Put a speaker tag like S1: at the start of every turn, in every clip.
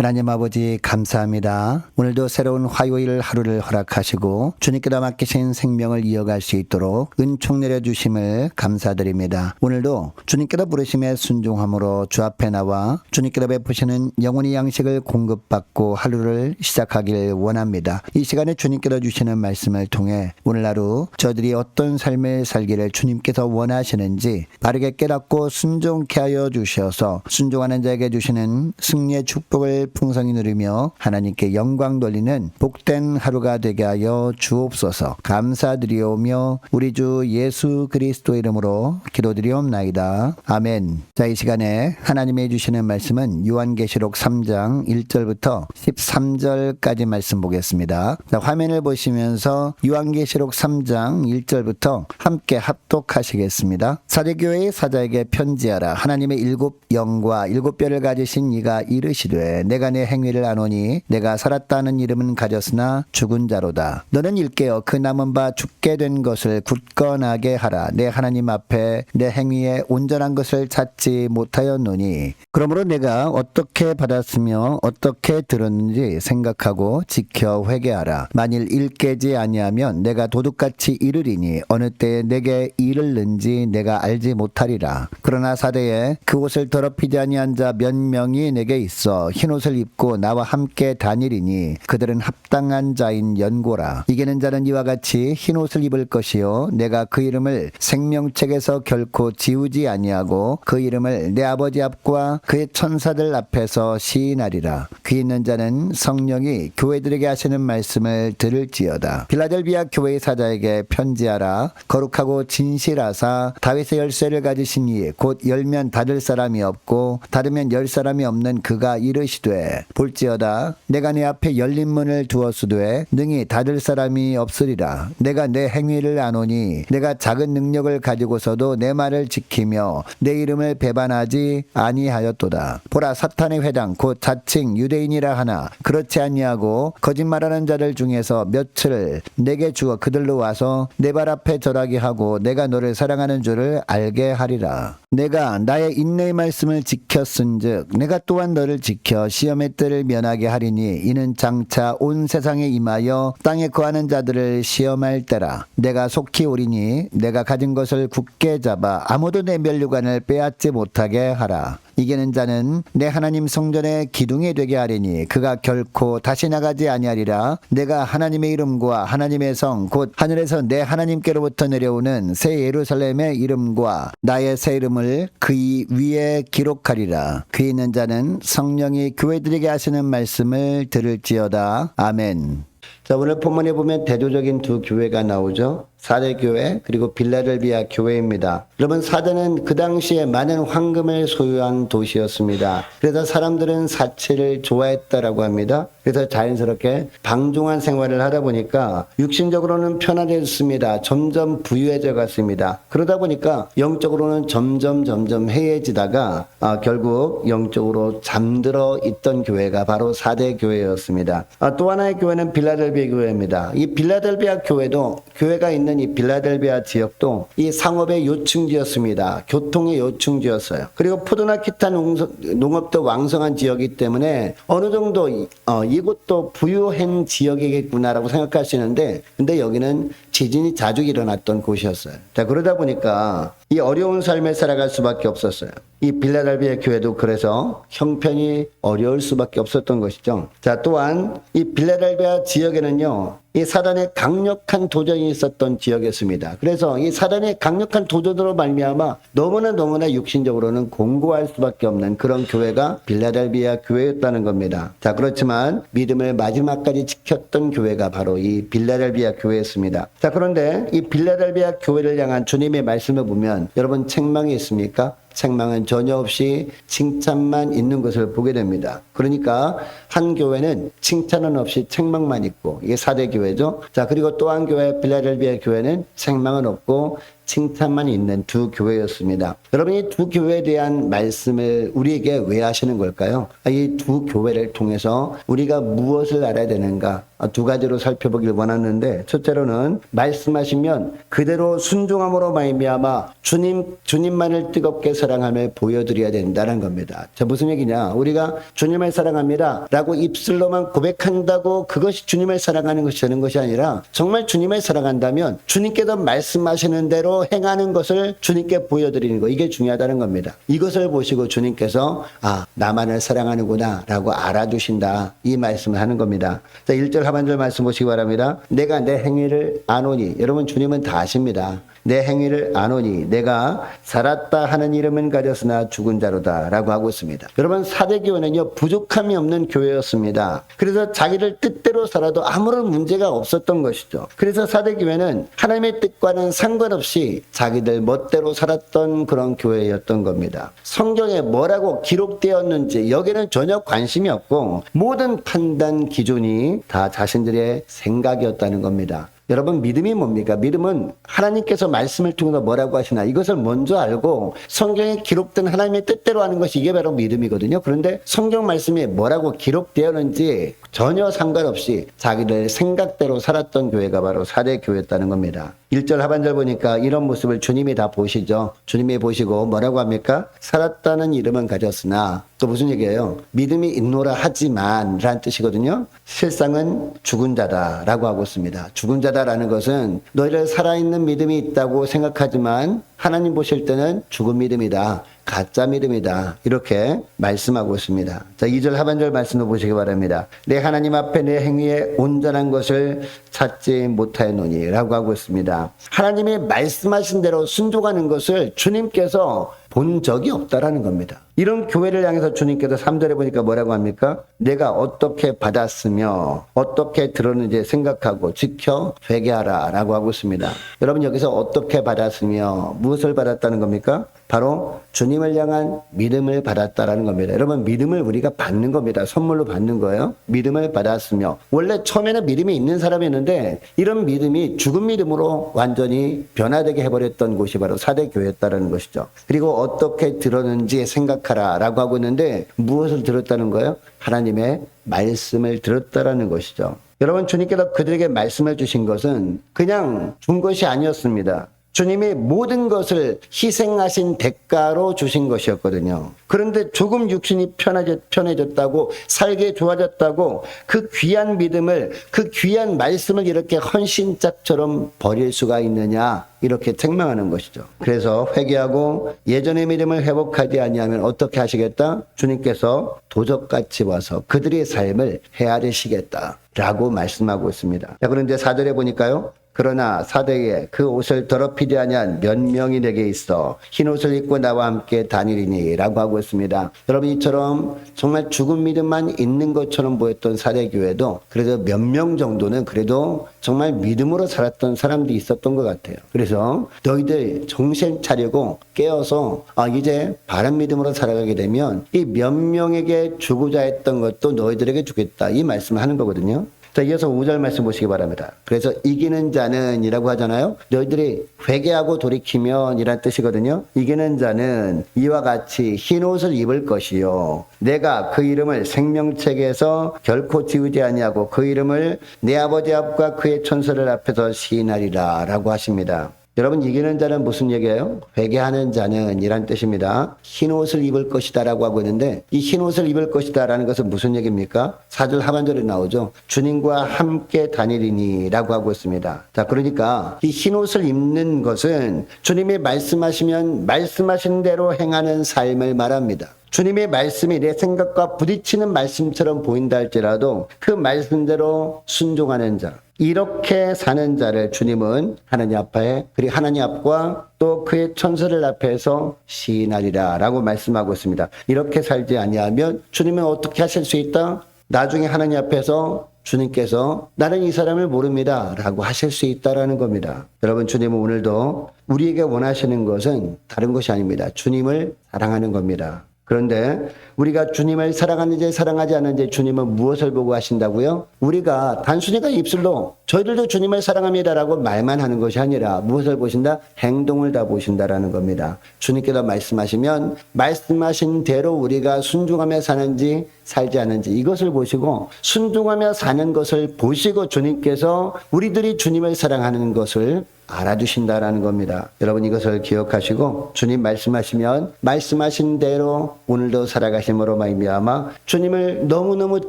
S1: 하나님 아버지 감사합니다. 오늘도 새로운 화요일 하루를 허락하시고 주님께서 맡기신 생명을 이어갈 수 있도록 은총 내려주심을 감사드립니다. 오늘도 주님께서 부르심에 순종함으로 주 앞에 나와 주님께서 베푸시는 영혼의 양식을 공급받고 하루를 시작하길 원합니다. 이 시간에 주님께서 주시는 말씀을 통해 오늘 하루 저들이 어떤 삶을 살기를 주님께서 원하시는지 바르게 깨닫고 순종케 하여 주셔서 순종하는 자에게 주시는 승리의 축복을 풍성히 누리며 하나님께 영광 돌리는 복된 하루가 되게 하여 주옵소서 감사드리오며 우리 주 예수 그리스도 이름으로 기도드리옵나이다. 아멘. 자, 이 시간에 하나님이 주시는 말씀은 요한계시록 3장 1절부터 13절까지 말씀 보겠습니다. 자, 화면을 보시면서 요한계시록 3장 1절부터 함께 합독하시겠습니다. 사대교회의 사자에게 편지하라. 하나님의 일곱 영과 일곱 뼈를 가지신 이가 이르시되 내가
S2: 내가 내 행위를 아노니 내가 살았다는 이름은 가졌으나 죽은 자로다. 너는 일깨어 그 남은 바 죽게 된 것을 굳건하게 하라. 내 하나님 앞에 내 행위에 온전한 것을 찾지 못하였노니 그러므로 내가 어떻게 받았으며 어떻게 들었는지 생각하고 지켜 회개하라. 만일 일깨지 아니하면 내가 도둑같이 이르리니 어느 때에 내게 이르는지 내가 알지 못하리라. 그러나 사대에 그 옷을 더럽히지 아니한 자 몇 명이 내게 있어 흰 옷을 입고 나와 함께 다니리니 그들은 합당한 자인 연고라. 이기는 자는 이와 같이 흰 옷을 입을 것이요 내가 그 이름을 생명책에서 결코 지우지 아니하고 그 이름을 내 아버지 앞과 그의 천사들 앞에서 시인하리라. 귀 있는 자는 성령이 교회들에게 하시는 말씀을 들을지어다. 빌라델비아 교회의 사자에게 편지하라. 거룩하고 진실하사 다윗의 열쇠를 가지신 이곧 열면 닫을 사람이 없고 닫으면 열 사람이 없는 그가 이르시되 볼지어다 내가 내 앞에 열린 문을 두었으되 능히 닫을 사람이 없으리라. 내가 내 행위를 아노니 내가 작은 능력을 가지고서도 내 말을 지키며 내 이름을 배반하지 아니하였도다. 보라 사탄의 회당 곧 자칭 유대인이라 하나 그렇지 아니하고 거짓말하는 자들 중에서 몇을 내게 주어 그들로 와서 내 발 앞에 절하게 하고 내가 너를 사랑하는 줄을 알게 하리라. 내가 나의 인내의 말씀을 지켰은즉 내가 또한 너를 지켜 시험 의 때를 면하게 하리니 이는 장차 온 세상에 임하여 땅에 거하는 자들을 시험할 때라. 내가 속히 오리니 내가 가진 것을 굳게 잡아 아무도 내 면류관을 빼앗지 못하게 하라 이기는 자는 내 하나님 성전의 기둥이 되게 하리니 그가 결코 다시 나가지 아니하리라. 내가 하나님의 이름과 하나님의 성 곧 하늘에서 내 하나님께로부터 내려오는 새 예루살렘의 이름과 나의 새 이름을 그이 위에 기록하리라. 귀 있는 자는 성령이 교회들에게 하시는 말씀을 들을지어다. 아멘. 자 오늘 본문에 보면 대조적인 두 교회가 나오죠 사대 교회 그리고 빌라델비아 교회입니다. 여러분 사대는 그 당시에 많은 황금을 소유한 도시였습니다. 그래서 사람들은 사치를 좋아했다라고 합니다. 그래서 자연스럽게 방종한 생활을 하다 보니까 육신적으로는 편안해졌습니다. 점점 부유해져 갔습니다. 그러다 보니까 영적으로는 점점 점점 해해지다가 아, 결국 영적으로 잠들어 있던 교회가 바로 사대 교회였습니다. 아, 또 하나의 교회는 빌라델비아 교회입니다. 이 빌라델비아 교회도 교회가 있는 이 빌라델비아 지역도 이 상업의 요충지였습니다. 교통의 요충지였어요. 그리고 포도나 농서- 농업도 왕성한 지역이기 때문에 어느 정도 이- 어, 이곳도 부유한 지역이겠구나라고 있는데 근데 여기는 지진이 자주 일어났던 곳이었어요. 자 그러다 보니까 이 어려운 삶을 살아갈 수밖에 없었어요. 이 빌라델비아 교회도 그래서 형편이 어려울 수밖에 없었던 것이죠. 자 또한 이 빌라델비아 지역에는요. 이 사단의 강력한 도전이 있었던 지역이었습니다. 그래서 이 사단의 강력한 도전으로 말미암아 너무나 너무나 육신적으로는 공고할 수밖에 없는 그런 교회가 빌라델비아 교회였다는 겁니다. 자 그렇지만 믿음을 마지막까지 지켰던 교회가 바로 이 빌라델비아 교회였습니다. 자 그런데 이 빌라델비아 교회를 향한 주님의 말씀을 보면 여러분 책망이 있습니까? 책망은 전혀 없이 칭찬만 있는 것을 보게 됩니다. 그러니까 한 교회는 칭찬은 없이 책망만 있고 이게 사대 교회죠. 자 그리고 또 한 교회 빌라델비아 교회는 책망은 없고 칭찬만 있는 두 교회였습니다. 여러분 이 두 교회에 대한 말씀을 우리에게 왜 하시는 걸까요? 이 두 교회를 통해서 우리가 무엇을 알아야 되는가? 아, 두 가지로 살펴보길 원하는데 첫째로는 말씀하시면 그대로 순종함으로 말미암아 주님 주님만을 뜨겁게 사랑함을 보여드려야 된다는 겁니다. 자 무슨 얘기냐? 우리가 주님을 사랑합니다라고 입술로만 고백한다고 그것이 주님을 사랑하는 것이 되는 것이 아니라 정말 주님을 사랑한다면 주님께서 말씀하시는 대로 행하는 것을 주님께 보여드리는 거 이게 중요하다는 겁니다. 이것을 보시고 주님께서 아 나만을 사랑하는구나라고 알아주신다 이 말씀을 하는 겁니다. 자 1절 하반절 말씀 보시기 바랍니다. 내가 내 행위를 아노니 여러분 주님은 다 아십니다. 내 행위를 아노니 내가 살았다 하는 이름은 가졌으나 죽은 자로다라고 하고 있습니다. 여러분 사대교회는요 부족함이 없는 교회였습니다. 그래서 자기를 뜻대로 살아도 아무런 문제가 없었던 것이죠. 그래서 사대교회는 하나님의 뜻과는 상관없이 자기들 멋대로 살았던 그런 교회였던 겁니다. 성경에 뭐라고 기록되었는지 여기는 전혀 관심이 없고 모든 판단 기준이 다 자신들의 생각이었다는 겁니다. 여러분 믿음이 뭡니까? 믿음은 하나님께서 말씀을 통해서 뭐라고 하시나 이것을 먼저 알고 성경에 기록된 하나님의 뜻대로 하는 것이 이게 바로 믿음이거든요. 그런데 성경 말씀에 뭐라고 기록되었는지 전혀 상관없이 자기들 생각대로 살았던 교회가 바로 사대 교회였다는 겁니다. 1절 하반절 보니까 이런 모습을 주님이 다 보시죠. 주님이 보시고 뭐라고 합니까? 살았다는 이름은 가졌으나 또 무슨 얘기예요? 믿음이 있노라 하지만 라는 뜻이거든요. 실상은 죽은 자다라고 하고 있습니다. 죽은 자다라는 것은 너희를 살아있는 믿음이 있다고 생각하지만 하나님 보실 때는 죽은 믿음이다. 가짜 믿음이다. 이렇게 말씀하고 있습니다. 자, 2절 하반절 말씀도 보시기 바랍니다. 내 하나님 앞에 내 행위에 온전한 것을 찾지 못하였노니 라고 하고 있습니다. 하나님이 말씀하신 대로 순종하는 것을 주님께서 본 적이 없다라는 겁니다. 이런 교회를 향해서 주님께서 3절에 보니까 뭐라고 합니까? 내가 어떻게 받았으며 어떻게 들었는지 생각하고 지켜 회개하라 라고 하고 있습니다. 여러분 여기서 어떻게 받았으며 무엇을 받았다는 겁니까? 바로 주님을 향한 믿음을 받았다라는 겁니다. 여러분 믿음을 우리가 받는 겁니다. 선물로 받는 거예요. 믿음을 받았으며 원래 처음에는 믿음이 있는 사람이었는데 이런 믿음이 죽은 믿음으로 완전히 변화되게 해버렸던 곳이 바로 사대 교회였다라는 것이죠. 그리고 어떻게 들었는지 생각 하라 라고 하고 있는데 무엇을 들었다는 거예요? 하나님의 말씀을 들었다라는 것이죠. 여러분 주님께서 그들에게 말씀을 주신 것은 그냥 준 것이 아니었습니다. 주님이 모든 것을 희생하신 대가로 주신 것이었거든요. 그런데 조금 육신이 편해졌, 편해졌 다고 살게 좋아졌다고 그 귀한 믿음을 그 귀한 말씀을 이렇게 헌신짝처럼 버릴 수가 있느냐 이렇게 책망하는 것이죠. 그래서 회개하고 예전의 믿음을 회복하지 아니하면 어떻게 하시겠다? 주님께서 도적같이 와서 그들의 삶을 헤아리시겠다라고 말씀하고 있습니다. 자, 그런데 사절에 보니까요. 그러나 사대에 그 옷을 더럽히지 아니한 몇 명이 내게 있어 흰 옷을 입고 나와 함께 다니리니라고 하고 있습니다. 여러분 이처럼 정말 죽은 믿음만 있는 것처럼 보였던 사대 교회도 그래도 몇 명 정도는 그래도 정말 믿음으로 살았던 사람들이 있었던 것 같아요. 그래서 너희들 정신 차리고 깨어서 아 이제 바른 믿음으로 살아가게 되면 이 몇 명에게 주고자 했던 것도 너희들에게 주겠다 이 말씀을 하는 거거든요. 자, 이어서 5절 말씀 보시기 바랍니다. 그래서 이기는 자는 이라고 하잖아요. 너희들이 회개하고 돌이키면 이란 뜻이거든요. 이기는 자는 이와 같이 흰 옷을 입을 것이요. 내가 그 이름을 생명책에서 결코 지우지 아니하고 그 이름을 내 아버지 앞과 그의 천사를 앞에서 시인하리라 라고 하십니다. 여러분 이기는 자는 무슨 얘기예요? 회개하는 자는 이란 뜻입니다. 흰 옷을 입을 것이다라고 하고 있는데 이 흰 옷을 입을 것이다라는 것은 무슨 얘기입니까? 사절 하반절에 나오죠. 주님과 함께 다니리니라고 하고 있습니다. 자 그러니까 이 흰 옷을 입는 것은 주님이 말씀하시면 말씀하신 대로 행하는 삶을 말합니다. 주님의 말씀이 내 생각과 부딪히는 말씀처럼 보인다 할지라도 그 말씀대로 순종하는 자. 이렇게 사는 자를 주님은 하나님 앞에 그리고 하나님 앞과 또 그의 천사를 앞에서 시인하리라 라고 말씀하고 있습니다. 이렇게 살지 아니하면 주님은 어떻게 하실 수 있다? 나중에 하나님 앞에서 주님께서 나는 이 사람을 모릅니다 라고 하실 수 있다라는 겁니다. 여러분 주님은 오늘도 우리에게 원하시는 것은 다른 것이 아닙니다. 주님을 사랑하는 겁니다. 그런데 우리가 주님을 사랑하는지 사랑하지 않는지 주님은 무엇을 보고 하신다고요? 우리가 단순히가 입술로 저희들도 주님을 사랑합니다라고 말만 하는 것이 아니라 무엇을 보신다? 행동을 다 보신다라는 겁니다. 주님께서 말씀하시면 말씀하신 대로 우리가 순종하며 사는지 살지 않는지 이것을 보시고 순종하며 사는 것을 보시고 주님께서 우리들이 주님을 사랑하는 것을 알아주신다라는 겁니다. 여러분 이것을 기억하시고 주님 말씀하시면 말씀하신 대로 오늘도 살아가심으로 말미암아 주님을 너무너무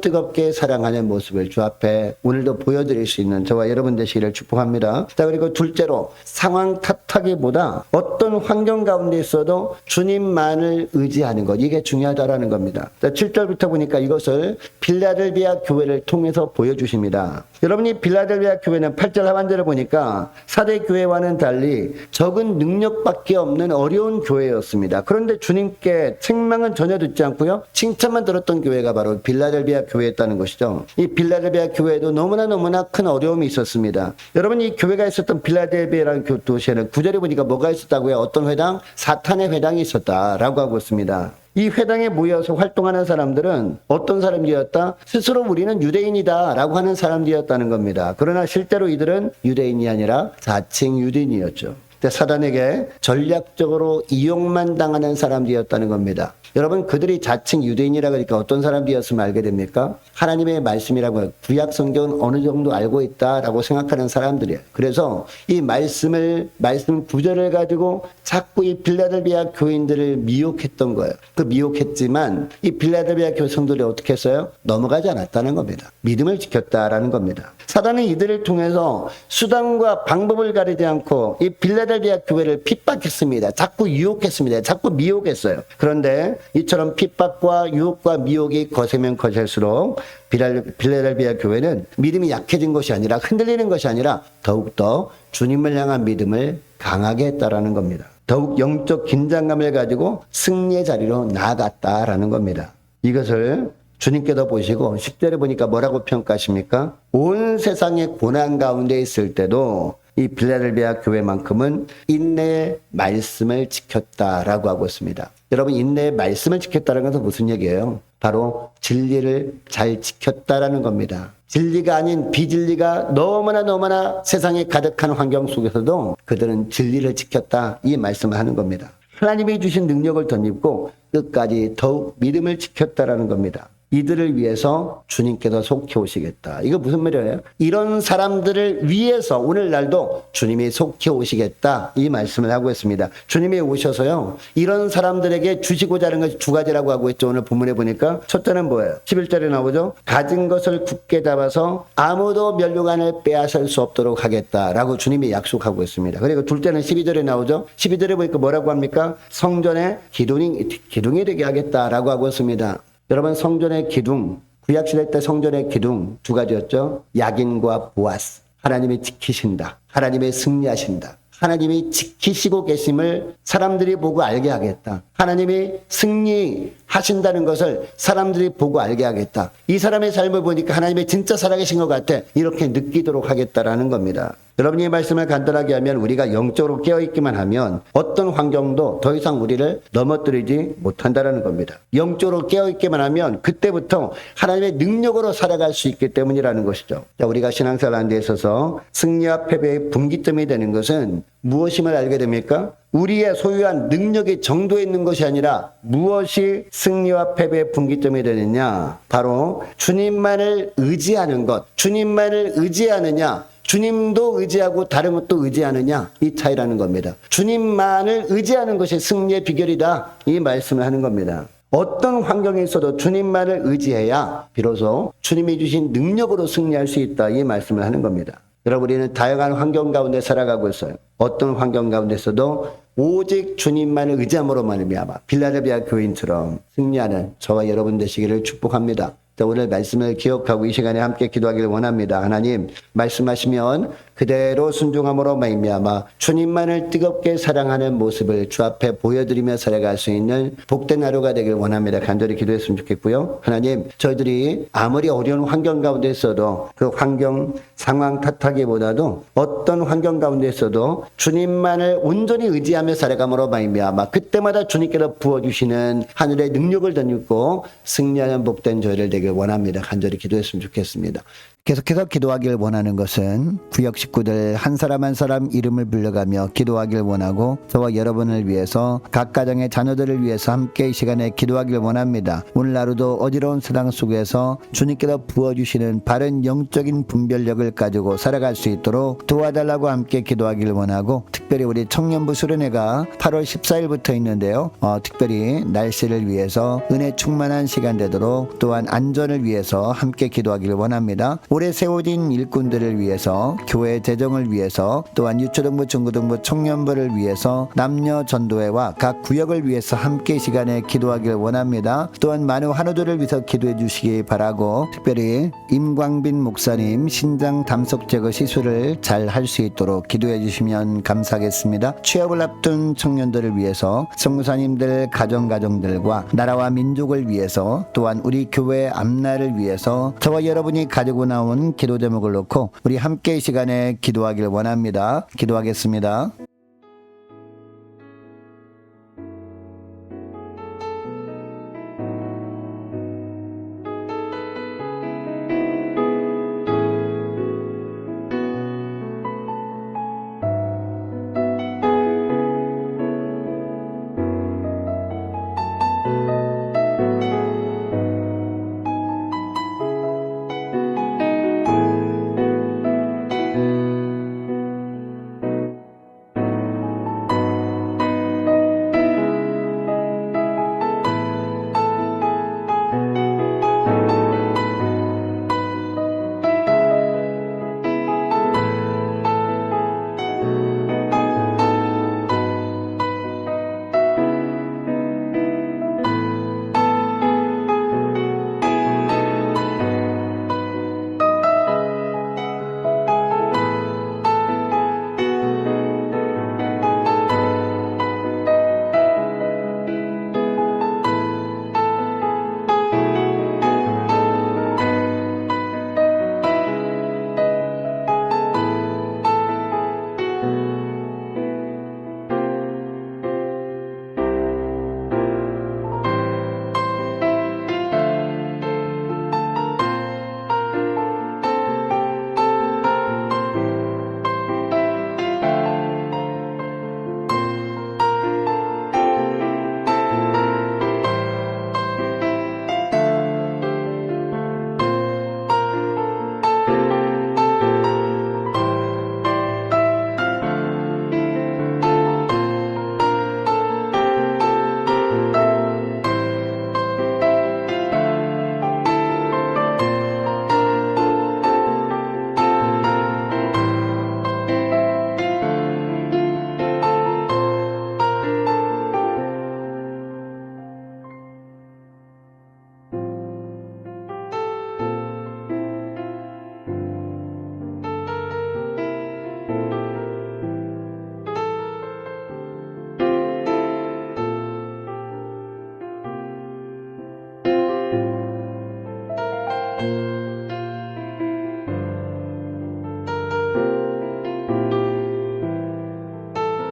S2: 뜨겁게 사랑하는 모습을 주 앞에 오늘도 보여드릴 수 있는 저와 여러분 되시기를 축복합니다. 자 그리고 둘째로 상황 탓하기보다 어떤 환경 가운데 있어도 주님만을 의지하는 것 이게 중요하다라는 겁니다. 자 7절부터 보니까 이것을 빌라델비아 교회를 통해서 보여주십니다. 여러분이 빌라델비아 교회는 8절 하반절을 보니까 사대 교회와는 달리 적은 능력밖에 없는 어려운 교회였습니다. 그런데 주님께 책망은 전혀 듣지 않고요. 칭찬만 들었던 교회가 바로 빌라델비아 교회였다는 것이죠. 이 빌라델비아 교회도 너무나 너무나 큰 어려움이 있었습니다. 여러분 이 교회가 있었던 빌라델비아라는 교- 도시에는 구절에 보니까 뭐가 있었다고요? 어떤 회당? 사탄의 회당이 있었다라고 하고 있습니다. 이 회당에 모여서 활동하는 사람들은 어떤 사람들이었다? 스스로 우리는 유대인이다 라고 하는 사람들이었다는 겁니다. 그러나 실제로 이들은 유대인이 아니라 자칭 유대인이었죠. 근데 사단에게 전략적으로 이용만 당하는 사람들이었다는 겁니다. 여러분 그들이 자칭 유대인이라 그러니까 어떤 사람들이었으면 알게 됩니까? 하나님의 말씀이라고. 구약 성경은 어느 정도 알고 있다라고 생각하는 사람들이에요. 그래서 이 말씀을 말씀 구절을 가지고 자꾸 이 빌라델비아 교인들을 미혹했던 거예요. 그 미혹했지만 이 빌라델비아 교성들이 어떻게 했어요? 넘어가지 않았다는 겁니다. 믿음을 지켰다라는 겁니다. 사단은 이들을 통해서 수단과 방법을 가리지 않고 이 빌라델비아 교회를 핍박했습니다. 자꾸 유혹했습니다. 자꾸 미혹했어요. 그런데 이처럼 핍박과 유혹과 미혹이 거세면 거셀수록 빌라델비아 교회는 믿음이 약해진 것이 아니라 흔들리는 것이 아니라 더욱더 주님을 향한 믿음을 강하게 했다라는 겁니다. 더욱 영적 긴장감을 가지고 승리의 자리로 나아갔다라는 겁니다. 이것을 주님께서 보시고 10절에 보니까 뭐라고 평가하십니까? 온 세상의 고난 가운데 있을 때도 이 빌라델비아 교회만큼은 인내의 말씀을 지켰다라고 하고 있습니다. 여러분 인내의 말씀을 지켰다는 것은 무슨 얘기예요? 바로 진리를 잘 지켰다라는 겁니다. 진리가 아닌 비진리가 너무나 너무나 세상에 가득한 환경 속에서도 그들은 진리를 지켰다 이 말씀을 하는 겁니다. 하나님이 주신 능력을 덧입고 끝까지 더욱 믿음을 지켰다라는 겁니다. 이들을 위해서 주님께서 속해 오시겠다. 이거 무슨 말이에요? 이런 사람들을 위해서 오늘날도 주님이 속해 오시겠다. 이 말씀을 하고 있습니다. 주님이 오셔서요. 이런 사람들에게 주시고자 하는 것이 두 가지라고 하고 있죠. 오늘 본문에 보니까. 첫째는 뭐예요? 11절에 나오죠. 가진 것을 굳게 잡아서 아무도 멸류관을 빼앗을 수 없도록 하겠다라고 주님이 약속하고 있습니다. 그리고 둘째는 12절에 나오죠. 12절에 보니까 뭐라고 합니까? 성전에 기둥이, 기둥이 되게 하겠다라고 하고 있습니다. 여러분 성전의 기둥 구약시대 때 성전의 기둥 두 가지였죠. 약인과 보아스. 하나님이 지키신다. 하나님이 승리하신다. 하나님이 지키시고 계심을 사람들이 보고 알게 하겠다. 하나님이 승리 하신다는 것을 사람들이 보고 알게 하겠다. 이 사람의 삶을 보니까 하나님의 진짜 살아계신 것 같아. 이렇게 느끼도록 하겠다라는 겁니다. 여러분이 이 말씀을 간단하게 하면 우리가 영적으로 깨어있기만 하면 어떤 환경도 더 이상 우리를 넘어뜨리지 못한다라는 겁니다. 영적으로 깨어있기만 하면 그때부터 하나님의 능력으로 살아갈 수 있기 때문이라는 것이죠. 자, 우리가 신앙생활 하는 데 있어서 승리와 패배의 분기점이 되는 것은 무엇임을 알게 됩니까? 우리의 소유한 능력의 정도에 있는 것이 아니라 무엇이 승리와 패배의 분기점이 되느냐? 바로 주님만을 의지하는 것, 주님만을 의지하느냐? 주님도 의지하고 다른 것도 의지하느냐 이 차이라는 겁니다. 주님만을 의지하는 것이 승리의 비결이다 이 말씀을 하는 겁니다. 어떤 환경에 있어도 주님만을 의지해야 비로소 주님이 주신 능력으로 승리할 수 있다 이 말씀을 하는 겁니다. 여러분 우리는 다양한 환경 가운데 살아가고 있어요. 어떤 환경 가운데서도 오직 주님만을 의지함으로 말미암아 빌라델비아 교인처럼 승리하는 저와 여러분 되시기를 축복합니다. 자, 오늘 말씀을 기억하고 이 시간에 함께 기도하기를 원합니다. 하나님 말씀하시면 그대로 순종함으로 말미암아 주님만을 뜨겁게 사랑하는 모습을 주 앞에 보여드리며 살아갈 수 있는 복된 하루가 되길 원합니다. 간절히 기도했으면 좋겠고요. 하나님 저희들이 아무리 어려운 환경 가운데 있어도 그 환경 상황 탓하기보다도 어떤 환경 가운데 있어도 주님만을 온전히 의지하며 살아감으로 말미암아 그때마다 주님께서 부어주시는 하늘의 능력을 덧입고 승리하는 복된 저희를 되길 원합니다. 간절히 기도했으면 좋겠습니다. 계속해서 기도하길 원하는 것은 구역 식구들 한 사람 한 사람 이름을 불러가며 기도하길 원하고 저와 여러분을 위해서 각 가정의 자녀들을 위해서 함께 이 시간에 기도하길 원합니다. 오늘 하루도 어지러운 세상 속에서 주님께서 부어주시는 바른 영적인 분별력을 가지고 살아갈 수 있도록 도와달라고 함께 기도하길 원하고 특별히 우리 청년부 수련회가 8월 14일부터 있는데요. 어, 특별히 날씨를 위해서 은혜 충만한 시간 되도록 또한 안전을 위해서 함께 기도하길 원합니다. 올해 세워진 일꾼들을 위해서 교회 재정을 위해서 또한 유초등부 중고등부 청년부를 위해서 남녀 전도회와 각 구역을 위해서 함께 이 시간에 기도하길 원합니다. 또한 많은 환우들을 위해서 기도해 주시기 바라고 특별히 임광빈 목사님 신장 담석 제거 시술을 잘 할 수 있도록 기도해 주시면 감사하겠습니다. 취업을 앞둔 청년들을 위해서 성무사님들 가정 가정들과 나라와 민족을 위해서 또한 우리 교회 앞날을 위해서 저와 여러분이 가지고 나온 기도 제목을 놓고 우리 함께 이 시간에 기도하길 원합니다. 기도하겠습니다.